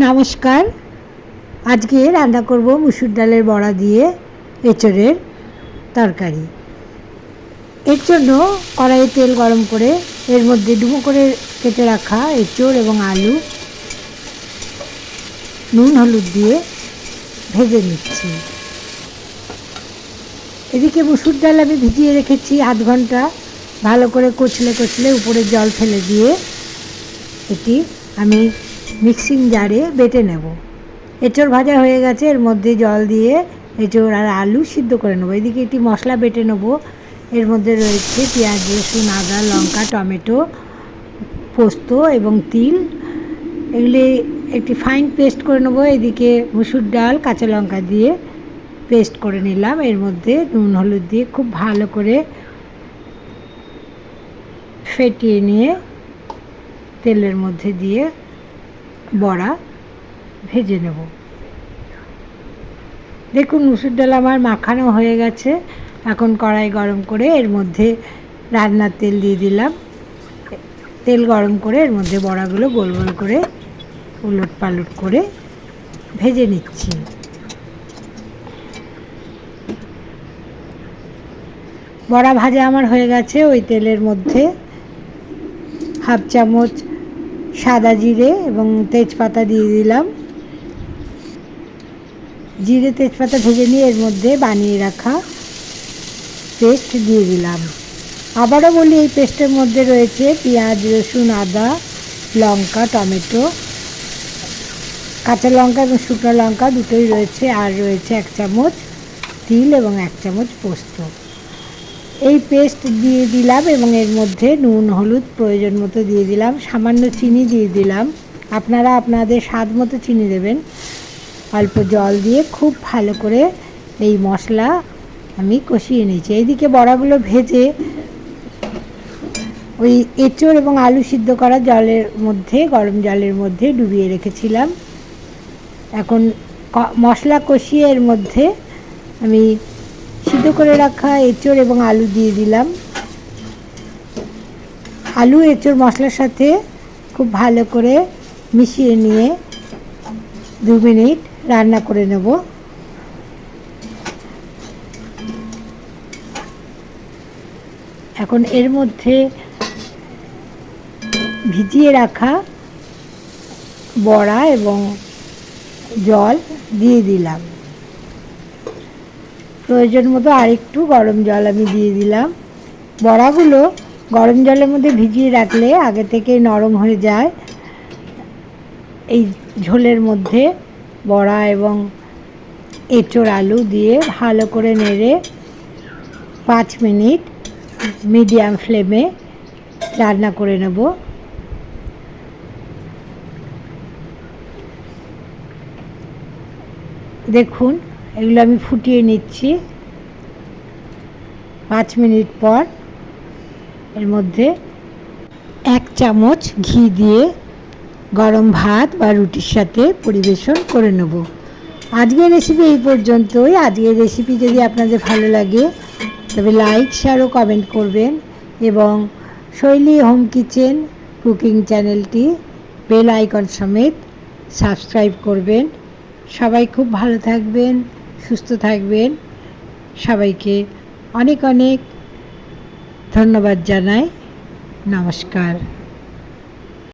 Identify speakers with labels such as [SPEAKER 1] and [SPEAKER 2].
[SPEAKER 1] নমস্কার। আজকে রান্না করব মুসুর ডালের বড়া দিয়ে এঁচড়ের তরকারি। এর জন্য কড়াইয়ে তেল গরম করে এর মধ্যে ডুবো করে কেটে রাখা এঁচড় এবং আলু, নুন, হলুদ দিয়ে ভেজে নিচ্ছি। এদিকে মুসুর ডাল আমি ভিজিয়ে রেখেছি আধ ঘণ্টা। ভালো করে কচলে কচলে উপরে জল ফেলে দিয়ে এটি আমি মিক্সিং জারে বেটে নেব। এঁচড় ভাজা হয়ে গেছে, এর মধ্যে জল দিয়ে এঁচড় আর আলু সিদ্ধ করে নেব। এদিকে একটি মশলা বেটে নেব, এর মধ্যে রয়েছে পেঁয়াজ, রসুন, আদা, লঙ্কা, টমেটো, পোস্ত এবং তিল। এগুলি একটি ফাইন পেস্ট করে নেব। এদিকে মুসুর ডাল, কাঁচা লঙ্কা দিয়ে পেস্ট করে নিলাম। এর মধ্যে নুন, হলুদ দিয়ে খুব ভালো করে ফেটিয়ে নিয়ে তেলের মধ্যে দিয়ে বড়া ভেজে নেব। দেখুন, মুসুর ডাল আমার মাখানো হয়ে গেছে। এখন কড়াই গরম করে এর মধ্যে রান্নার তেল দিয়ে দিলাম। তেল গরম করে এর মধ্যে বড়াগুলো গোল গোল করে উলট পালট করে ভেজে নিচ্ছি। বড়া ভাজা আমার হয়ে গেছে। ওই তেলের মধ্যে হাফ চামচ সাদা জিরে এবং তেজপাতা দিয়ে দিলাম। জিরে, তেজপাতা ভেজে নিয়ে এর মধ্যে বানিয়ে রাখা পেস্ট দিয়ে দিলাম। আবারও বলি, এই পেস্টের মধ্যে রয়েছে পেঁয়াজ, রসুন, আদা, লঙ্কা, টমেটো, কাঁচা লঙ্কা এবং শুকনো লঙ্কা দুটোই রয়েছে। আর রয়েছে এক চামচ তিল এবং এক চামচ পোস্ত। এই পেস্ট দিয়ে দিলাম এবং এর মধ্যে নুন, হলুদ প্রয়োজন মতো দিয়ে দিলাম, সামান্য চিনি দিয়ে দিলাম। আপনারা আপনাদের স্বাদ মতো চিনি দেবেন। অল্প জল দিয়ে খুব ভালো করে এই মশলা আমি কষিয়ে নিয়েছি। এইদিকে বড়াগুলো ভেজে ওই এঁচড় এবং আলু সিদ্ধ করা জলের মধ্যে, গরম জলের মধ্যে ডুবিয়ে রেখেছিলাম। এখন মশলা কষিয়ে এর মধ্যে আমি সিদ্ধ করে রাখা এঁচড় এবং আলু দিয়ে দিলাম। আলু, এঁচড়, মশলার সাথে খুব ভালো করে মিশিয়ে নিয়ে দু মিনিট রান্না করে নেব। এখন এর মধ্যে ভিজিয়ে রাখা বড়া এবং জল দিয়ে দিলাম। প্রয়োজন মতো আরেকটু গরম জল আমি দিয়ে দিলাম। বড়াগুলো গরম জলের মধ্যে ভিজিয়ে রাখলে আগে থেকে নরম হয়ে যায়। এই ঝোলের মধ্যে বড়া এবং এঁচোড় আলু দিয়ে ভালো করে নেড়ে পাঁচ মিনিট মিডিয়াম ফ্লেমে রান্না করে নেব। দেখুন এগুলো আমি ফুটিয়ে নিচ্ছি পাঁচ মিনিট পর। এর মধ্যে এক চামচ ঘি দিয়ে গরম ভাত বা রুটির সাথে পরিবেশন করে নেব। আজকের রেসিপি এই পর্যন্তই। আজকের রেসিপি যদি আপনাদের ভালো লাগে, তবে লাইক শেয়ার ও কমেন্ট করবেন এবং শৈলী হোম কিচেন কুকিং চ্যানেলটি বেল আইকন সমেত সাবস্ক্রাইব করবেন। সবাই খুব ভালো থাকবেন। সুস্থ থাকবেন। সবাইকে অনেক অনেক ধন্যবাদ জানাই। নমস্কার।